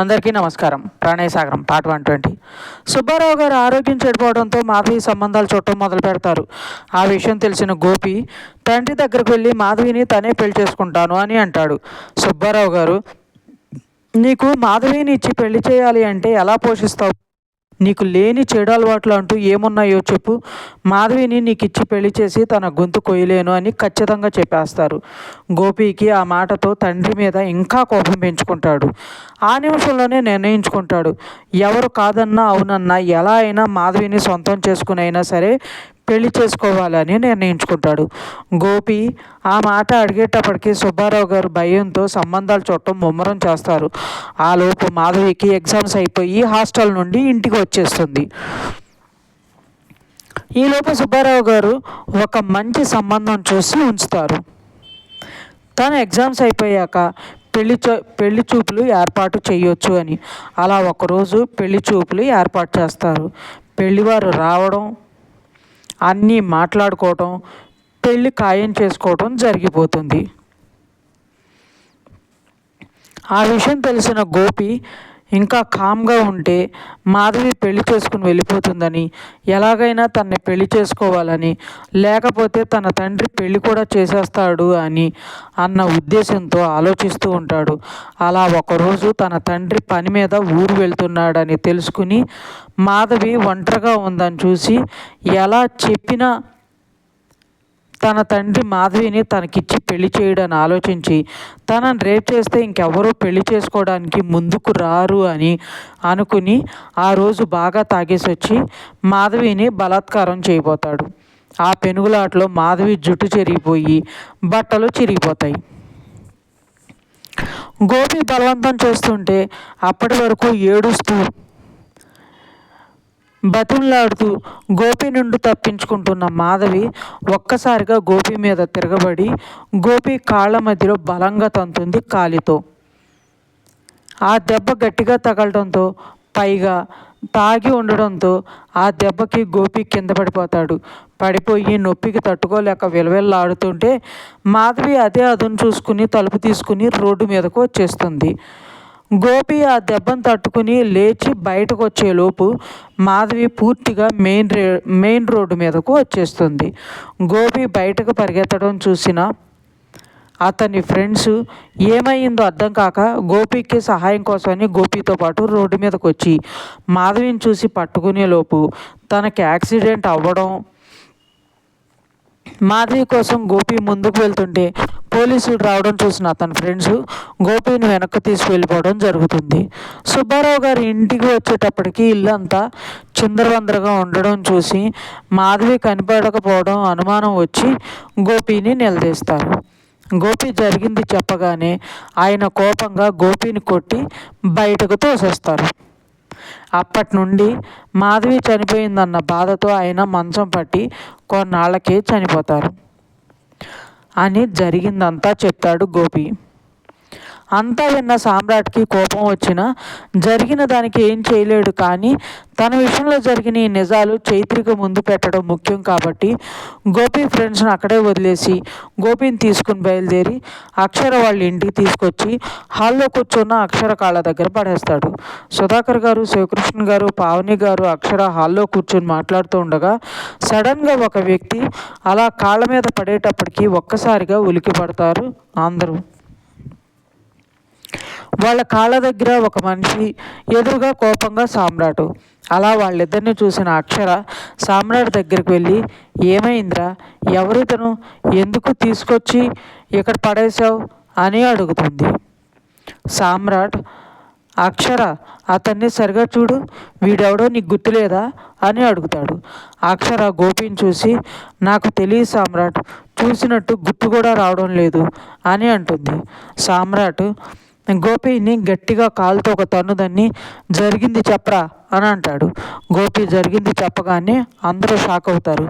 అందరికీ నమస్కారం. Pranayasagaram part one twenty. Subbarao garu ఆరోగ్యం చెడిపోవడంతో మాధవి సంబంధాలు చుట్టం మొదలు పెడతారు. ఆ విషయం తెలిసిన గోపి తండ్రి దగ్గరకు వెళ్ళి మాధవిని తనే పెళ్ళి చేసుకుంటాను అని అంటాడు. సుబ్బారావు గారు నీకు మాధవిని ఇచ్చి పెళ్ళి చేయాలి అంటే ఎలా పోషిస్తావు? నీకు లేని చెడు అలవాట్లు అంటూ ఏమున్నాయో చెప్పు. మాధవిని నీకు ఇచ్చి పెళ్ళి చేసి తన గొంతు కొయ్యలేను అని ఖచ్చితంగా చెప్పేస్తారు. గోపికి ఆ మాటతో తండ్రి మీద ఇంకా కోపం పెంచుకుంటాడు. ఆ నిమిషంలోనే నిర్ణయించుకుంటాడు. ఎవరు కాదన్నా అవునన్నా ఎలా అయినా మాధవిని సొంతం చేసుకునైనా సరే పెళ్ళి చేసుకోవాలని నిర్ణయించుకుంటాడు. గోపి ఆ మాట అడిగేటప్పటికి సుబ్బారావు గారు భయంతో సంబంధాలు చూడటం ముమ్మరం చేస్తారు. ఆలోపు మాధవికి ఎగ్జామ్స్ అయిపోయి హాస్టల్ నుండి ఇంటికి వచ్చేస్తుంది. ఈలోపు సుబ్బారావు గారు ఒక మంచి సంబంధం చూసి ఉంచుతారు. తన ఎగ్జామ్స్ అయిపోయాక పెళ్ళి పెళ్ళి చూపులు ఏర్పాటు చేయొచ్చు అని. అలా ఒకరోజు పెళ్ళి చూపులు ఏర్పాటు చేస్తారు. పెళ్ళివారు రావడం అన్నీ మాట్లాడుకోవటం పెళ్ళి ఖాయం చేసుకోవటం జరిగిపోతుంది. ఆ విషయం తెలిసిన గోపి ఇంకా కామ్గా ఉంటే మాధవి పెళ్ళి చేసుకుని వెళ్ళిపోతుందని ఎలాగైనా తనని పెళ్ళి చేసుకోవాలని లేకపోతే తన తండ్రి పెళ్ళి కూడా చేసేస్తాడు అని అన్న ఉద్దేశంతో ఆలోచిస్తూ ఉంటాడు. అలా ఒకరోజు తన తండ్రి పని మీద ఊరు వెళ్తున్నాడని తెలుసుకుని మాధవి ఒంటరిగా ఉందని చూసి ఎలా చెప్పినా తన తండ్రి మాధవిని తనకిచ్చి పెళ్ళి చేయడని ఆలోచించి తనని రేప్ చేస్తే ఇంకెవరూ పెళ్ళి చేసుకోవడానికి ముందుకు రారు అని అనుకుని ఆ రోజు బాగా తాగేసి వచ్చి మాధవిని బలాత్కారం చేయబోతాడు. ఆ పెనుగులాటలో మాధవి జుట్టు చెరిగిపోయి బట్టలు చిరిగిపోతాయి. గోపి బలవంతం చేస్తుంటే అప్పటి వరకు ఏడుస్తూ బతుల్లాడుతూ గోపి నుండి తప్పించుకుంటున్న మాధవి ఒక్కసారిగా గోపి మీద తిరగబడి గోపి కాళ్ళ మధ్యలో బలంగా తంతుంది కాలితో. ఆ దెబ్బ గట్టిగా తగలడంతో పైగా తాగి ఉండడంతో ఆ దెబ్బకి గోపి కింద పడిపోతాడు. పడిపోయి నొప్పికి తట్టుకోలేక విలవిల్లాడుతుంటే మాధవి అదే అదును చూసుకుని తలుపు తీసుకుని రోడ్డు మీదకు వచ్చేస్తుంది. గోపి ఆ దెబ్బను తట్టుకుని లేచి బయటకు వచ్చేలోపు మాధవి పూర్తిగా మెయిన్ రే మెయిన్ రోడ్డు మీదకు వచ్చేస్తుంది. గోపి బయటకు పరిగెత్తడం చూసిన అతని ఫ్రెండ్స్ ఏమైందో అర్థం కాక గోపికి సహాయం కోసమని గోపితో పాటు రోడ్డు మీదకు వచ్చి మాధవిని చూసి పట్టుకునే లోపు తనకి యాక్సిడెంట్ అవ్వడం మాధవి కోసం గోపి ముందుకు వెళ్తుంటే పోలీసులు రావడం చూసిన అతని ఫ్రెండ్స్ గోపిని వెనక్కి తీసుకువెళ్ళిపోవడం జరుగుతుంది. సుబ్బారావు గారి ఇంటికి వచ్చేటప్పటికి ఇల్లంతా చిందరవందరగా ఉండడం చూసి మాధవి కనిపడకపోవడం అనుమానం వచ్చి గోపిని నిలదీస్తారు. గోపి జరిగింది చెప్పగానే ఆయన కోపంగా గోపిని కొట్టి బయటకు తోసేస్తారు. అప్పటి నుండి మాధవి చనిపోయిందన్న బాధతో ఆయన మంచం పట్టి కొన్నాళ్ళకే చనిపోతారు. అని జరిగిందంతా చెప్తాడు గోపి. అంతా విన్న సామ్రాట్కి కోపం వచ్చినా జరిగిన దానికి ఏం చేయలేడు కానీ తన విషయంలో జరిగిన ఈ నిజాలు చైత్రికి ముందు పెట్టడం ముఖ్యం కాబట్టి గోపి ఫ్రెండ్స్ని అక్కడే వదిలేసి గోపిని తీసుకుని బయలుదేరి అక్షర వాళ్ళ ఇంటికి తీసుకొచ్చి హాల్లో కూర్చున్న అక్షర కాళ్ళ దగ్గర పడేస్తాడు. సుధాకర్ గారు శివకృష్ణ గారు పావని గారు అక్షర హాల్లో కూర్చొని మాట్లాడుతూ ఉండగా సడన్గా ఒక వ్యక్తి అలా కాళ్ళ మీద పడేటప్పటికి ఒక్కసారిగా ఉలికి పడతారు అందరూ. వాళ్ళ కాళ్ళ దగ్గర ఒక మనిషి ఎదురుగా కోపంగా సామ్రాటు. అలా వాళ్ళిద్దరిని చూసిన అక్షర సామ్రాట్ దగ్గరికి వెళ్ళి ఏమైందిరా? ఎవరితను? ఎందుకు తీసుకొచ్చి ఇక్కడ పడేశావు? అని అడుగుతుంది. సామ్రాట్ అక్షర అతన్ని సరిగా చూడు. వీడెవడో నీకు గుర్తులేదా? అని అడుగుతాడు. అక్షర గోపిని చూసి నాకు తెలియదు సామ్రాట్. చూసినట్టు గుర్తు కూడా రావడం లేదు అని అంటుంది. సామ్రాట్ గోపిని గట్టిగా కాలుతో ఒక తన్నుదన్ని జరిగింది చెప్పరా అని అంటాడు. గోపి జరిగింది చెప్పగానే అందరూ షాక్ అవుతారు.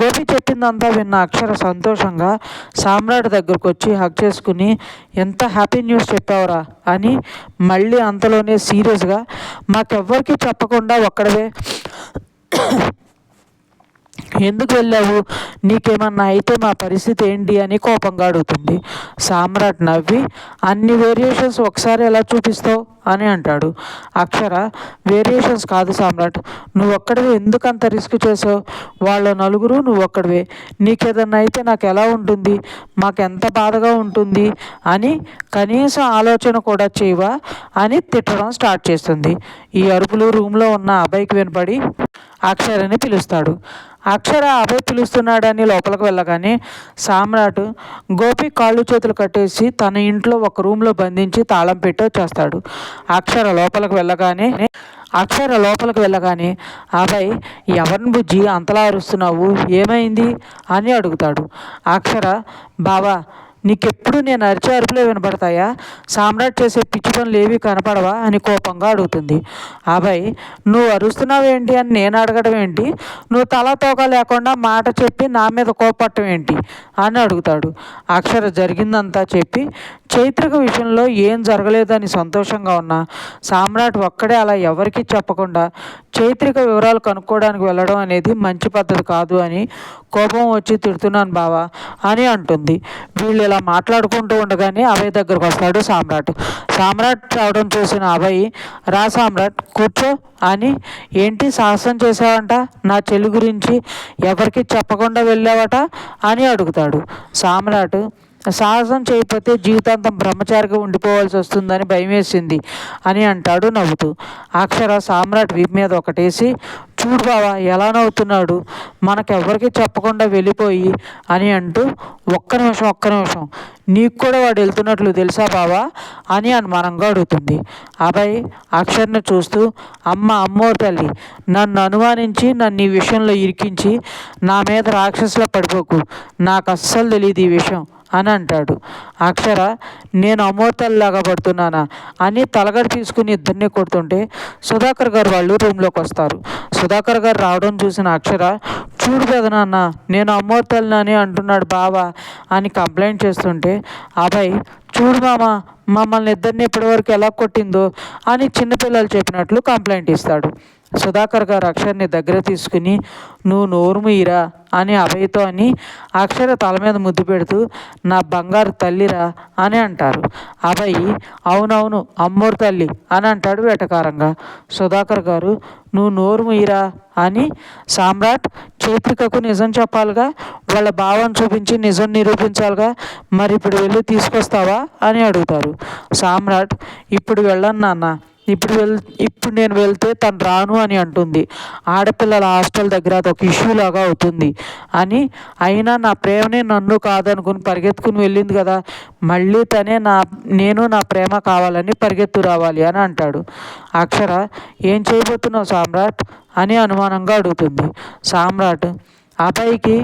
గోపి చెప్పిందంతా విన్న అక్షర సంతోషంగా సామ్రాట్ దగ్గరకు వచ్చి హక్ చేసుకుని ఎంత హ్యాపీ న్యూస్ చెప్పావురా అని మళ్ళీ అంతలోనే సీరియస్గా మాకెవ్వరికీ చెప్పకుండా ఒక్కడవే ఎందుకు వెళ్ళావు? నీకేమన్నా అయితే మా పరిస్థితి ఏంటి అని కోపంగా అడుగుతుంది. సామ్రాట్ నవ్వి అన్ని వేరియేషన్స్ ఒకసారి ఎలా చూపిస్తావు? అని అంటాడు. అక్షర వేరియేషన్స్ కాదు సామ్రాట్. నువ్వు ఒక్కడివే ఎందుకు అంత రిస్క్ చేసావు? వాళ్ళ నలుగురు నువ్వు ఒక్కడివే నీకేదన్నా అయితే నాకు ఎలా ఉంటుంది? మాకు ఎంత బాధగా ఉంటుంది? అని కనీసం ఆలోచన కూడా చేయవా? అని తిట్టడం స్టార్ట్ చేస్తుంది. ఈ అరుపులు రూమ్లో ఉన్న అబ్బాయికి వినపడి అక్షరని పిలుస్తాడు. అక్షర అభయ పిలుస్తున్నాడని లోపలికి వెళ్ళగానే సామ్రాట్ గోపి కాళ్ళు చేతులు కట్టేసి తన ఇంట్లో ఒక రూమ్లో బంధించి తాళం పెట్టి వచ్చేస్తాడు. అక్షర లోపలికి వెళ్ళగానే అక్షర లోపలికి వెళ్ళగానే అభయ్ ఎవరిని బుజ్జి అంతలా అరుస్తున్నావు? ఏమైంది? అని అడుగుతాడు. అక్షర బావా నీకెప్పుడు నేను అరిచే అరుపులే వినపడతాయా సామ్రాట్ చేసే పిచ్చి పనులు ఏవి కనపడవా? అని కోపంగా అడుగుతుంది. అబ్బాయి నువ్వు అరుస్తున్నావేంటి అని నేను అడగడం ఏంటి? నువ్వు తల తోక లేకుండా మాట చెప్పి నా మీద కోపట్టం ఏంటి? అని అడుగుతాడు. అక్షర జరిగిందంతా చెప్పి చైత్రిక విషయంలో ఏం జరగలేదని సంతోషంగా ఉన్నా. సామ్రాట్ ఒక్కడే అలా ఎవరికీ చెప్పకుండా చైత్రిక వివరాలు కనుక్కోవడానికి వెళ్ళడం అనేది మంచి పద్ధతి కాదు అని కోపం వచ్చి తిడుతున్నాను బావా అని అంటుంది. వీళ్ళు ఇలా మాట్లాడుకుంటూ ఉండగానే అభయ్ దగ్గరకు వస్తాడు సామ్రాట్. సామ్రాట్ రావడం చూసిన అభయ్ రా సామ్రాట్ కూర్చో అని ఏంటి సాహసం చేసావంట నా చెల్లి గురించి ఎవరికి చెప్పకుండా వెళ్ళావట? అని అడుగుతాడు. సామ్రాట్ సాహసం చేయకపోతే జీవితాంతం బ్రహ్మచారిగా ఉండిపోవాల్సి వస్తుందని భయమేసింది అని అంటాడు నవ్వుతూ. అక్షర సామ్రాట్ వీపు మీద ఒకటేసి చూడు బావా ఎలా నవ్వుతున్నాడు. మనకెవ్వరికి చెప్పకుండా వెళ్ళిపోయి అని అంటూ ఒక్క నిమిషం ఒక్క నిమిషం. నీకు కూడా వాడు వెళ్తున్నట్లు తెలుసా బావా? అని అనుమానంగా అడుగుతుంది. అబ్బాయి అక్షర్ని చూస్తూ అమ్మ అమ్మో తల్లి నన్ను అనుమానించి నన్ను ఈ విషయంలో ఇరికించి నా మీద రాక్షసులా పడిపోకు. నాకు అస్సలు తెలియదు ఈ విషయం. అని అంటాడు. అక్షర నేను అమోతల్లాగా పడుతున్నానా? అని తలగడ తీసుకుని ఇద్దరిని కొడుతుంటే సుధాకర్ గారు వాళ్ళు రూమ్లోకి వస్తారు. సుధాకర్ గారు రావడం చూసిన అక్షర చూడు పెదనాన్న నేను అమ్మోతల్ని అంటున్నాడు బావా అని కంప్లైంట్ చేస్తుంటే అభయ్ చూడు మామ మమ్మల్ని ఇద్దరిని ఇప్పటివరకు ఎలా కొట్టిందో అని చిన్నపిల్లలు చెప్పినట్లు కంప్లైంట్ ఇస్తాడు. సుధాకర్ గారు అక్షర్ని దగ్గర తీసుకుని నువ్వు నోరు అని అభయతో అని అక్షర తల మీద ముద్దు పెడుతూ నా బంగారు తల్లిరా అని అంటారు. అభయ్ అవునవును అమ్మోరు తల్లి అని అంటాడు వేటకారంగా. సుధాకర్ గారు నువ్వు నోరుముయిరా అని సామ్రాట్ చైత్రికకు నిజం చెప్పాలిగా వాళ్ళ భావం చూపించి నిజం నిరూపించాలిగా మరి ఇప్పుడు వెళ్ళి తీసుకొస్తావా అని అడుగుతారు. సామ్రాట్ ఇప్పుడు వెళ్ళను నాన్న ఇప్పుడు వెళ్ ఇప్పుడు నేను వెళ్తే తను రాను అని అంటుంది. ఆడపిల్లల హాస్టల్ దగ్గర అదొక ఇష్యూ లాగా అవుతుంది అని. అయినా నా ప్రేమనే నన్ను కాదనుకుని పరిగెత్తుకుని వెళ్ళింది కదా. మళ్ళీ తనే నా నేను నా ప్రేమ కావాలని పరిగెత్తు రావాలి అని అంటాడు. అక్షర ఏం చేయబోతున్నావు సామ్రాట్? అని అనుమానంగా అడుగుతుంది. సామ్రాట్ అబ్బాయికి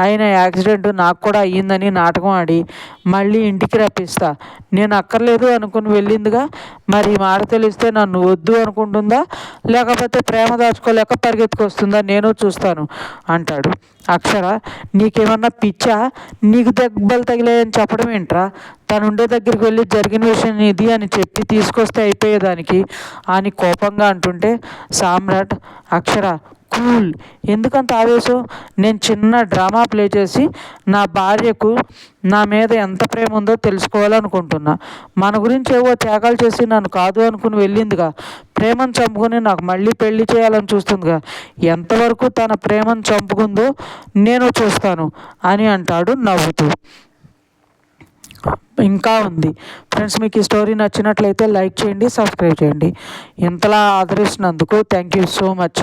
అయిన యాక్సిడెంట్ నాకు కూడా అయ్యిందని నాటకం ఆడి మళ్ళీ ఇంటికి రప్పిస్తా. నేను అక్కర్లేదు అనుకుని వెళ్ళిందిగా. మరి ఈ మాట తెలిస్తే నన్ను వద్దు అనుకుంటుందా? లేకపోతే ప్రేమ దాచుకోలేక పరిగెత్తుకొస్తుందా? నేను చూస్తాను అంటాడు. అక్షర నీకేమన్నా పిచ్చా? నీకు దెబ్బలు తగిలాయని చెప్పడం ఏంట్రా? తను ఉండే దగ్గరికి వెళ్ళి జరిగిన విషయం ఇది అని చెప్పి తీసుకొస్తే అయిపోయేదానికి అని కోపంగా అంటుంటే సామ్రాట్ అక్షర కూల్. ఎందుకంత ఆవేశం? నేను చిన్న డ్రామా ప్లే చేసి నా భార్యకు నా మీద ఎంత ప్రేమ ఉందో తెలుసుకోవాలనుకుంటున్నా. మన గురించి ఏవో త్యాగాలు చేసి నన్ను కాదు అనుకుని వెళ్ళిందిగా. ప్రేమను చంపుకుని నాకు మళ్ళీ పెళ్ళి చేయాలని చూస్తుందిగా. ఎంతవరకు తన ప్రేమను చంపుకుందో నేను చూస్తాను అని అంటాడు నవ్వుతూ. ఇంకా ఉంది. ఫ్రెండ్స్ మీకు ఈ స్టోరీ నచ్చినట్లయితే లైక్ చేయండి సబ్స్క్రైబ్ చేయండి. ఇంతలా ఆదరిస్తున్నందుకు థ్యాంక్ యూ సో మచ్.